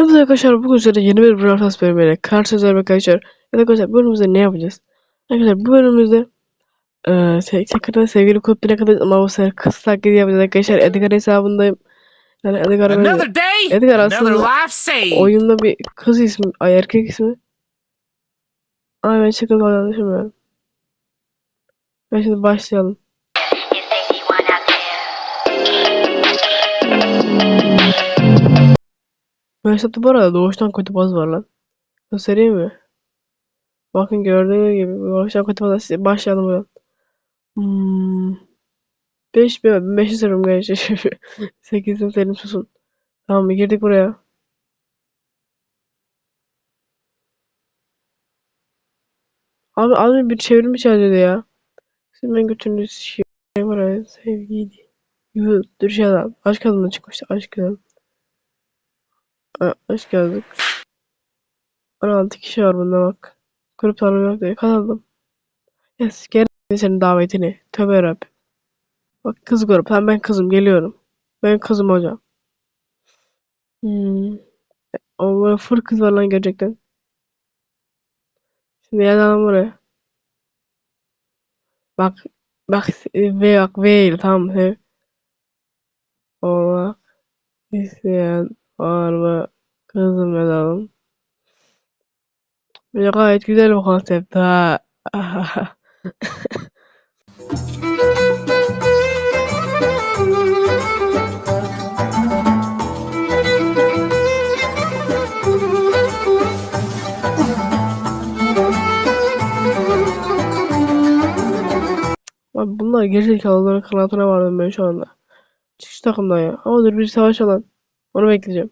Hepinize arkadaşlar bugün size yeni bir Brawl Stars bölümüyle karşınızdayım arkadaşlar. Evet arkadaşlar bu bölümümüzde ne yapacağız? Arkadaşlar bu bölümümüzde eee se tekrardan sevgili kulüp ne kadar ama bu sefer kız taklidi yapacağız arkadaşlar. Edgar hesabındayım. Yani Edgar Another day, Edgar aslında oyunda bir kız ismi, ay erkek ismi. Ay ben çıkın anlaşılmıyorum. Ben şimdi başlayalım. There. Bu arada doğuştan kötü baz var lan. Göstereyim mi? Bakın gördüğünüz gibi doğuştan kötü baz başlayalım buradan. Hmm. 5 ben 5 istiyorum gençler. 8 isterim susun. Tamam mı? Girdik buraya. Abi az önce bir çevirme çalıyordu ya. Şimdi ben götürdüğünüz şey buraya sevgiydi. Yuh dur şey adam. Aşk adamına çıkmıştı. Aşk adam. A- Aşk yazdık. 16 kişi var bunda bak. Grup tanımı yok diye kazandım. Yes, geri senin davetini. Tövbe yarabbim. Bak kız grup. Tamam ben kızım geliyorum. Ben kızım hocam. Hmm. O böyle fır kız var lan gerçekten. Şimdi yazalım buraya. Bak. Bak V bak V tamam? Sev- Olmak isteyen var? Kızım yazalım. Bir gayet güzel bir konsept ha. Abi bunlar gerizekalıların kanatına vardım ben şu anda. Çıkış takımdan ya. Ama dur bir savaş alan. Onu bekleyeceğim.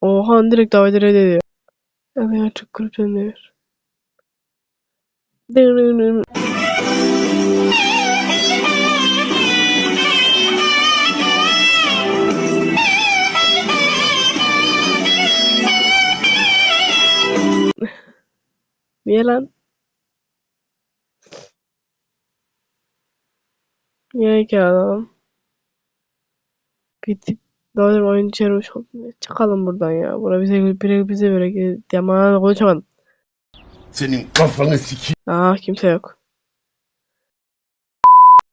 Oha direkt daveti reddediyor. Evet ya çok kulüpten demir. Niye lan? Niye ki adam? Bitip Doğru oyun içermiş oldu. Çıkalım buradan ya. Bura bize bire bize göre yaman konuşamadım. Senin kafanı sikeyim. Aa kimse yok.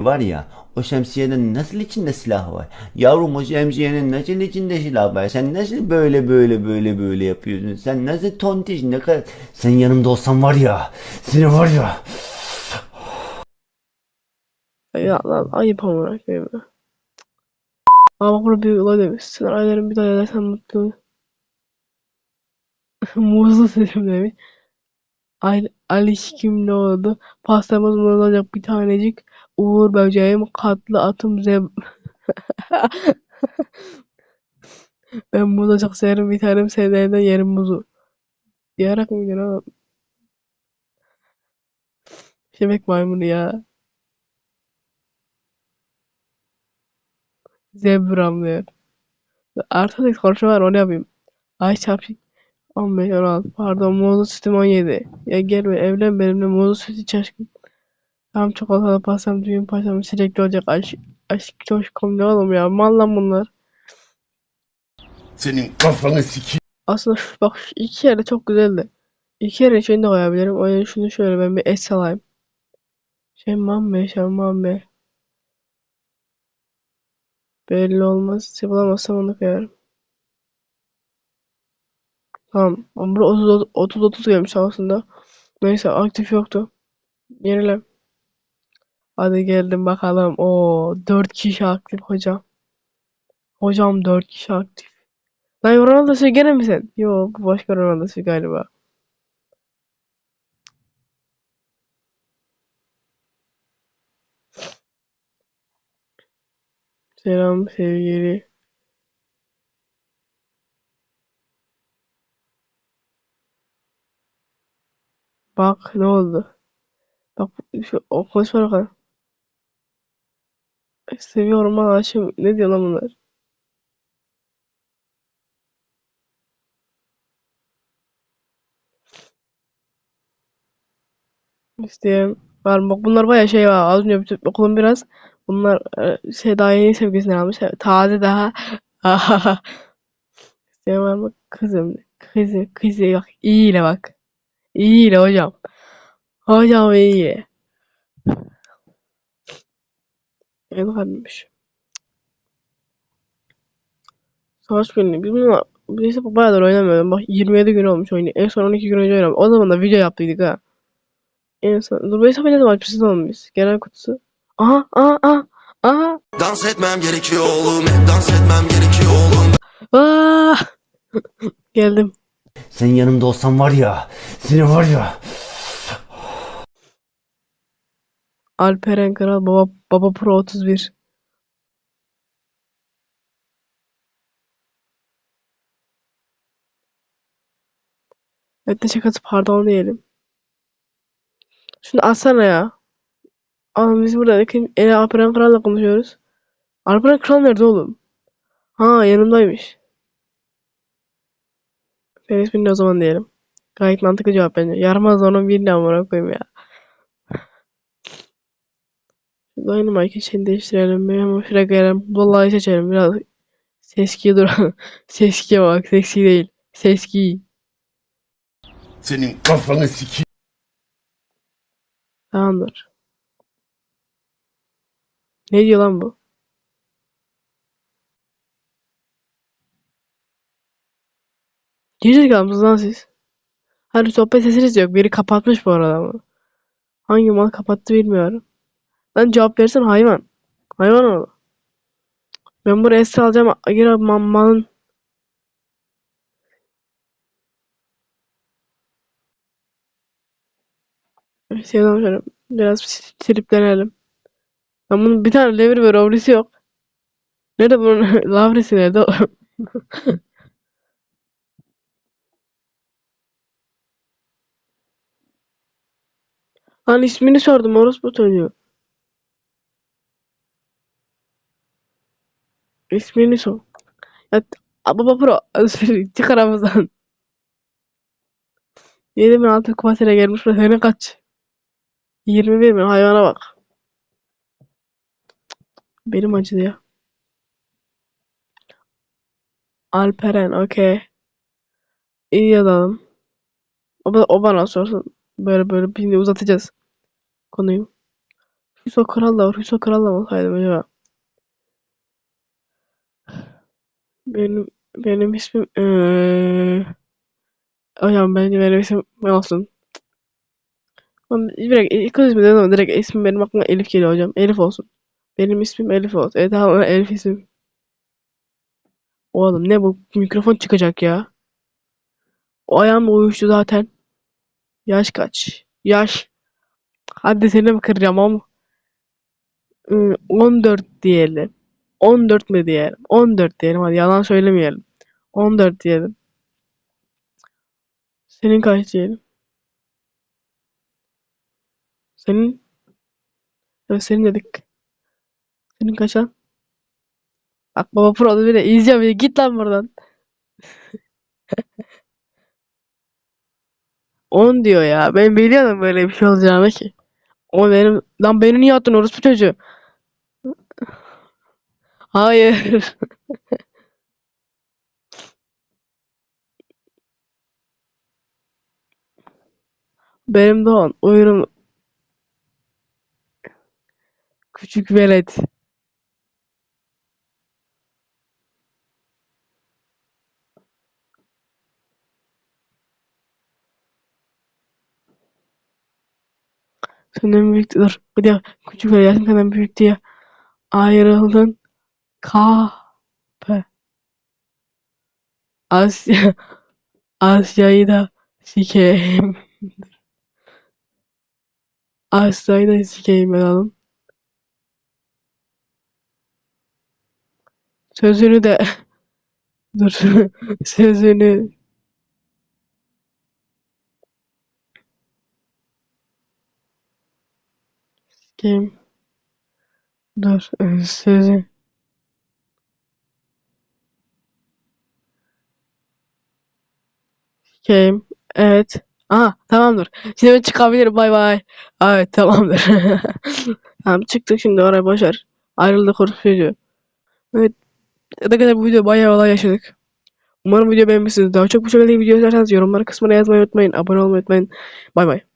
Var ya o şemsiyenin nasıl içinde silah var? Yavrum o şemsiyenin nasıl içinde silah var? Sen nasıl böyle böyle böyle böyle yapıyorsun? Sen nasıl tontiş ne kadar... Sen yanımda olsan var ya seni var ya. Ya lan ayıp koyayım ya. Bak burada bir olay demiş. Sen ayların bir daha edersen mutlu. Muzlu sesim demiş. Ali, Alişkim ne oldu? Pastamız mı olacak bir tanecik? Uğur böceğim katlı atım zeb... ben muzu çok severim bir tanem sevdiğinden yerim muzu. Diyerek mi gidiyor? Şebek maymunu ya. Zebram diyor. Artık konuşma var onu yapayım. Ay çarpı 15 16 pardon muzlu sütüm 17. Ya gel be evlen benimle muzlu süt iç aşkım. Tam çikolatalı pastam düğün pastam sürekli olacak aşk aşk coşkum ne oğlum ya mal lan bunlar. Senin kafanı sikeyim. Aslında şu, bak şu iki yerde çok güzeldi. İki yere şunu da koyabilirim. O yüzden şunu şöyle ben bir et salayım. Şey mamme şey mamme. Belli olmaz. Bulamazsam onu koyarım. Tamam. Ama burada 30 30 30 gelmiş aslında. Neyse aktif yoktu. Yenile. Hadi geldim bakalım. O 4 kişi aktif hocam. Hocam 4 kişi aktif. Lan Ronaldo'su gene mi sen? Yo bu başka Ronaldo'su galiba. Selam sevgili. Bak ne oldu? Bak şu o konuşma bakalım. Seviyorum lan aşığım. Ne diyor lan bunlar? İsteyen var? Bak bunlar baya şey var. Az önce bütün okulun biraz. Bunlar e, daha yeni sevgisinden almış. Taze daha. Sen var kızım? Kızı, kızı bak. İyiyle bak. İyiyle hocam. Hocam iyi. En kalmış. Savaş günü. Bunu biz bayağıdır oynamıyordum. Bak 27 gün olmuş oyunu. En son 12 gün önce oynadım. O zaman da video yaptıydık ha. En son. Dur hesabı ne zaman açmışız biz? Genel kutusu. Aha aha aha. Aha. Dans etmem gerekiyor oğlum hep dans etmem gerekiyor oğlum Aa! Geldim. Sen yanımda olsan var ya. Seni var ya. Alperen Kral Baba Baba Pro 31. Evet ne şakası pardon diyelim. Şunu alsana ya. Ama biz burada kim ele Alperen Kral'la konuşuyoruz. Alperen Kral nerede oğlum? Ha yanımdaymış. Senin ismin ne o zaman diyelim. Gayet mantıklı cevap bence. Yaramaz onun birini amına koyayım ya. Dynamite'ın şeyini değiştirelim. Benim şuraya gelelim. Vallahi seçelim. Biraz seskiye dur. seskiye bak. Seksi değil. Seski. Senin kafanı sikeyim. Tamamdır. Ne diyor lan bu? Gerizekalı mısınız lan siz? Hani sohbet sesiniz yok. Biri kapatmış bu arada ama. Hangi mal kapattı bilmiyorum. Lan cevap versen hayvan. Hayvan oğlu. Ben buraya es alacağım. Gir mal, malın. Şeyden şöyle biraz triplenelim. Ben bunun bir tane levri ve rovrisi yok. Nerede bunun lavrisi nerede? Lan ismini sordum orospu çocuğu. İsmini sor. Ya baba pro çık aramızdan. 7006 kupasıyla gelmiş senin kaç? 21 mi? Hayvana bak. Benim acıdı ya. Alperen okey. İyi yazalım. O, o bana sorsun. Böyle böyle bir uzatacağız konuyu. Hüso Kral da var. Hüso Kral da olsaydım acaba? Benim benim ismim eee hocam bence benim ismim ne olsun? Ben direkt ilk ismi dedim direkt ismim benim aklıma Elif geliyor hocam. Elif olsun. Benim ismim Elif olsun. Evet tamam Elif isim. Oğlum ne bu mikrofon çıkacak ya. O ayağım uyuştu zaten. Yaş kaç? Yaş. Hadi seni mi kıracağım ama. Iı, 14 diyelim. 14 mi diyelim? 14 diyelim hadi yalan söylemeyelim. 14 diyelim. Senin kaç diyelim? Senin? Evet senin dedik. Senin kaç lan? Bak baba pro bile izliyor beni. Git lan buradan. 10 diyor ya. Ben biliyordum böyle bir şey olacağını ki. O benim... Lan beni niye attın orospu çocuğu? Hayır. Benim on. Uyurum. Küçük velet. Senden büyük dur. Bir de küçük velet yaşın senden büyük diye ayrıldın. Kahpe. Asya. Asya'yı da sikeyim. Asya'yı da sikeyim oğlum. Sözünü de dur. Sözünü sikeyim. Dur. Sözü. Sikeyim. Evet. Aha tamamdır. Şimdi ben çıkabilirim. Bay bay. Evet tamamdır. tamam çıktık şimdi oraya boşver. Ayrıldık çocuğu. Evet. Ne kadar bu video bayağı olay yaşadık. Umarım video beğenmişsiniz. Daha çok bu şekilde video izlerseniz yorumlar kısmına yazmayı unutmayın. Abone olmayı unutmayın. Bay bay.